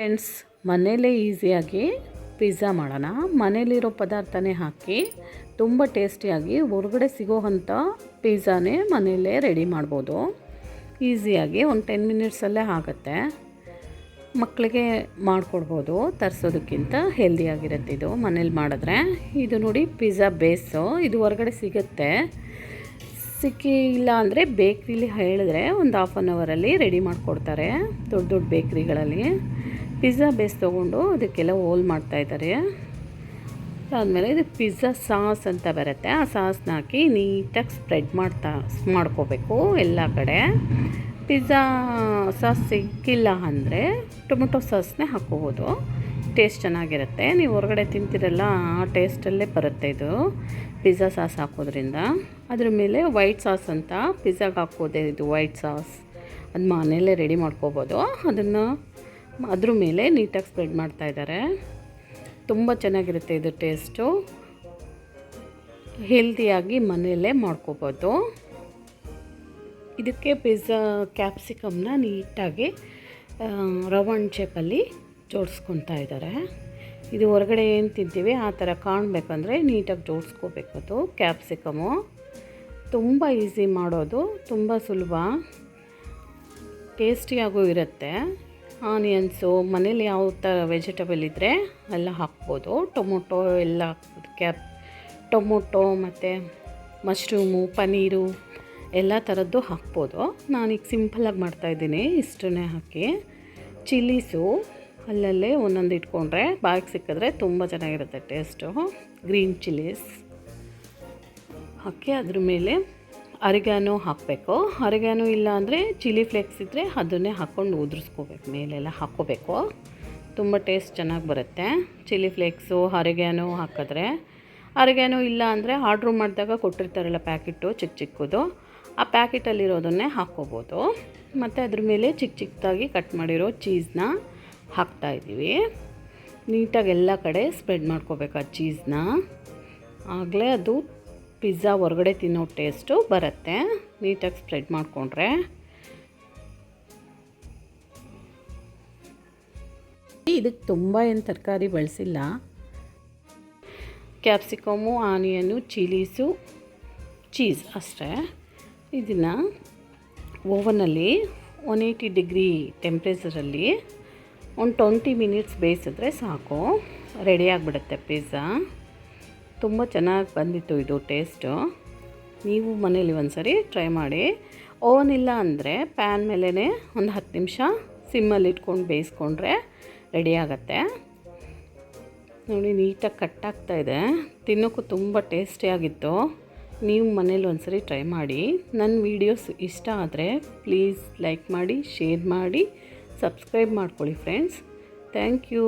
Friends ಮನೇಲೇ ಈಸಿಯಾಗಿ pizza ಮಾಡೋಣ. ಮನೇಲಿರೋ ಪದಾರ್ಥನೇ ಹಾಕಿ ತುಂಬ ಟೇಸ್ಟಿಯಾಗಿ ಹೊರಗಡೆ ಸಿಗೋವಂಥ ಪಿಜ್ಜಾನೇ ಮನೆಯಲ್ಲೇ ರೆಡಿ ಮಾಡ್ಬೋದು. ಈಸಿಯಾಗಿ ಒಂದು ಟೆನ್ ಮಿನಿಟ್ಸಲ್ಲೇ ಆಗುತ್ತೆ. ಮಕ್ಕಳಿಗೆ ಮಾಡಿಕೊಡ್ಬೋದು, ತರಿಸೋದಕ್ಕಿಂತ ಹೆಲ್ದಿಯಾಗಿರುತ್ತೆ ಇದು ಮನೇಲಿ ಮಾಡಿದ್ರೆ. ಇದು ನೋಡಿ ಪಿಜ್ಜಾ ಬೇಸು ಇದು ಹೊರಗಡೆ ಸಿಗುತ್ತೆ. ಸಿಕ್ಕಿಲ್ಲ ಅಂದರೆ ಬೇಕ್ರಿಲಿ ಹೇಳಿದ್ರೆ ಒಂದು ಹಾಫ್ ಆನ್ ಅವರಲ್ಲಿ ರೆಡಿ ಮಾಡಿಕೊಡ್ತಾರೆ, ದೊಡ್ಡ ದೊಡ್ಡ ಬೇಕ್ರಿಗಳಲ್ಲಿ ಪಿಜ್ಜಾ ಬೇಸ್ ತೊಗೊಂಡು ಅದಕ್ಕೆಲ್ಲ ಹೋಲ್ ಮಾಡ್ತಾಯಿದ್ದಾರೆ ಅದಾದಮೇಲೆ ಇದು ಪಿಜ್ಜಾ ಸಾಸ್ ಅಂತ ಬರುತ್ತೆ. ಆ ಸಾಸ್ನ ಹಾಕಿ ನೀಟಾಗಿ ಸ್ಪ್ರೆಡ್ ಮಾಡ್ತಾ, ಮಾಡ್ಕೋಬೇಕು ಎಲ್ಲ ಕಡೆ. ಪಿಜ್ಜಾ ಸಾಸ್ ಸಿಕ್ಕಿಲ್ಲ ಅಂದರೆ ಟೊಮೆಟೊ ಸಾಸ್ನೇ ಹಾಕೋಬೋದು ಟೇಸ್ಟ್ ಚೆನ್ನಾಗಿರುತ್ತೆ. ನೀವು ಹೊರಗಡೆ ತಿಂತಿರಲ್ಲ, ಆ ಟೇಸ್ಟಲ್ಲೇ ಬರುತ್ತೆ ಇದು ಪಿಜ್ಜಾ ಸಾಸ್ ಹಾಕೋದ್ರಿಂದ. ಅದ್ರ ಮೇಲೆ ವೈಟ್ ಸಾಸ್ ಅಂತ ಪಿಜ್ಜಾಗೆ ಹಾಕೋದೆ ಇದು ವೈಟ್ ಸಾಸ್. ಅದು ಮನೆಯಲ್ಲೇ ರೆಡಿ ಮಾಡ್ಕೋಬೋದು. ಅದನ್ನು ಅದ್ರ ಮೇಲೆ ನೀಟಾಗಿ ಸ್ಪ್ರೆಡ್ ಮಾಡ್ತಾ ಇದ್ದಾರೆ. ತುಂಬ ಚೆನ್ನಾಗಿರುತ್ತೆ ಇದು ಟೇಸ್ಟು. ಹೆಲ್ದಿಯಾಗಿ ಮನೆಯಲ್ಲೇ ಮಾಡ್ಕೋಬೋದು. ಇದಕ್ಕೆ ಪಿಜ್ಜಾ, ಕ್ಯಾಪ್ಸಿಕಮ್ನ ನೀಟಾಗಿ ರೌಂಡ್ ಶೇಪಲ್ಲಿ ಜೋಡಿಸ್ಕೊತಾ ಇದ್ದಾರೆ. ಇದು ಹೊರಗಡೆ ಏನು ತಿಂತೀವಿ, ಆ ಥರ ಕಾಣಬೇಕಂದ್ರೆ ನೀಟಾಗಿ ಜೋಡಿಸ್ಕೋಬೇಕು ಅದು, ಕ್ಯಾಪ್ಸಿಕಮು. ತುಂಬ ಈಸಿ ಮಾಡೋದು, ತುಂಬ ಸುಲಭ. ಟೇಸ್ಟಿಯಾಗೂ ಇರುತ್ತೆ. ಆನಿಯನ್ಸು, ಮನೇಲಿ ಯಾವ ಥರ ವೆಜಿಟೇಬಲ್ ಇದ್ದರೆ ಎಲ್ಲ ಹಾಕ್ಬೋದು. ಟೊಮೊಟೊ ಎಲ್ಲ ಕ್ಯಾಪ್ ಟೊಮೊಟೊ ಮತ್ತು ಮಶ್ರೂಮು ಪನ್ನೀರು ಎಲ್ಲ ಥರದ್ದು ಹಾಕ್ಬೋದು. ನಾನೀಗ ಸಿಂಪಲಾಗಿ ಮಾಡ್ತಾಯಿದ್ದೀನಿ ಇಷ್ಟನ್ನೇ ಹಾಕಿ. ಚಿಲ್ಲೀಸು, ಅಲ್ಲಲ್ಲೇ ಒಂದೊಂದು ಇಟ್ಕೊಂಡ್ರೆ ಬಾಯಿಗೆ ಸಿಕ್ಕಿದ್ರೆ ತುಂಬ ಚೆನ್ನಾಗಿರುತ್ತೆ ಟೇಸ್ಟು ಗ್ರೀನ್ ಚಿಲ್ಲೀಸ್ ಹಾಕಿ ಅದ್ರ ಮೇಲೆ ಅರಿಗಾನು ಹಾಕಬೇಕು. ಅರಿಗಾನು ಇಲ್ಲ ಅಂದರೆ ಚಿಲ್ಲಿ ಫ್ಲೇಕ್ಸ್ ಇದ್ದರೆ ಅದನ್ನೇ ಹಾಕ್ಕೊಂಡು ಉದುರಿಸ್ಕೋಬೇಕು, ಮೇಲೆಲ್ಲ ಹಾಕ್ಕೋಬೇಕು. ತುಂಬ ಟೇಸ್ಟ್ ಚೆನ್ನಾಗಿ ಬರುತ್ತೆ. ಚಿಲ್ಲಿ ಫ್ಲೇಕ್ಸು ಅರಿಗ್ಯಾನು ಹಾಕಿದ್ರೆ. ಅರಿಗ್ಯಾನು ಇಲ್ಲ ಅಂದರೆ ಆರ್ಡ್ರ್ ಮಾಡಿದಾಗ ಕೊಟ್ಟಿರ್ತಾರಲ್ಲ ಪ್ಯಾಕೆಟು ಚಿಕ್ಕ ಚಿಕ್ಕದು. ಆ ಪ್ಯಾಕೆಟಲ್ಲಿರೋದನ್ನೇ ಹಾಕ್ಕೋಬೋದು. ಮತ್ತು ಅದ್ರ ಮೇಲೆ ಚಿಕ್ಕ ಚಿಕ್ಕದಾಗಿ ಕಟ್ ಮಾಡಿರೋ ಚೀಸ್ನ ಹಾಕ್ತಾಯಿದ್ದೀವಿ ನೀಟಾಗಿ ಎಲ್ಲ ಕಡೆ ಸ್ಪ್ರೆಡ್ ಮಾಡ್ಕೋಬೇಕು ಆ ಚೀಸ್ನ. ಆಗಲೇ ಅದು ಪಿಜ್ಜಾ ಹೊರಗಡೆ ತಿನ್ನೋ ಟೇಸ್ಟು ಬರುತ್ತೆ. ನೀಟಾಗಿ ಸ್ಪ್ರೆಡ್ ಮಾಡಿಕೊಂಡ್ರೆ. ಇದಕ್ಕೆ ತುಂಬ ಏನು ತರಕಾರಿ ಬಳಸಿಲ್ಲ. ಕ್ಯಾಪ್ಸಿಕಮು ಆನಿಯನು ಚೀಲೀಸು ಚೀಸ್ ಅಷ್ಟೇ. ಇದನ್ನು ಓವನಲ್ಲಿ ಒನ್ ಏಯ್ಟಿ ಡಿಗ್ರಿ ಟೆಂಪ್ರೇಚರಲ್ಲಿ ಒಂದು ಟ್ವೆಂಟಿ ಮಿನಿಟ್ಸ್ ಬೇಯಿಸಿದ್ರೆ ಸಾಕು. ರೆಡಿ ಆಗಿಬಿಡುತ್ತೆ ಪಿಜ್ಜಾ. ತುಂಬ ಚೆನ್ನಾಗಿ ಬಂದಿತ್ತು ಇದು ಟೇಸ್ಟು. ನೀವು ಮನೇಲಿ ಒಂದು ಸರಿ ಟ್ರೈ ಮಾಡಿ. ಓವನ್ ಇಲ್ಲ ಅಂದರೆ ಪ್ಯಾನ್ ಮೇಲೇ ಒಂದು ಹತ್ತು ನಿಮಿಷ ಸಿಮ್ಮಲ್ಲಿ ಇಟ್ಕೊಂಡು ಬೇಯಿಸ್ಕೊಂಡ್ರೆ ರೆಡಿ ಆಗುತ್ತೆ. ನೋಡಿ, ನೀಟಾಗಿ ಕಟ್ಟಾಗ್ತಾ ಇದೆ. ತಿನ್ನೋಕ್ಕೂ ತುಂಬ ಟೇಸ್ಟಿಯಾಗಿತ್ತು ನೀವು ಮನೇಲಿ ಒಂದು ಸರಿ ಟ್ರೈ ಮಾಡಿ. ನನ್ನ ವೀಡಿಯೋಸ್ ಇಷ್ಟ ಆದರೆ ಪ್ಲೀಸ್ ಲೈಕ್ ಮಾಡಿ, ಶೇರ್ ಮಾಡಿ, ಸಬ್ಸ್ಕ್ರೈಬ್ ಮಾಡ್ಕೊಳ್ಳಿ ಫ್ರೆಂಡ್ಸ್. Thank you.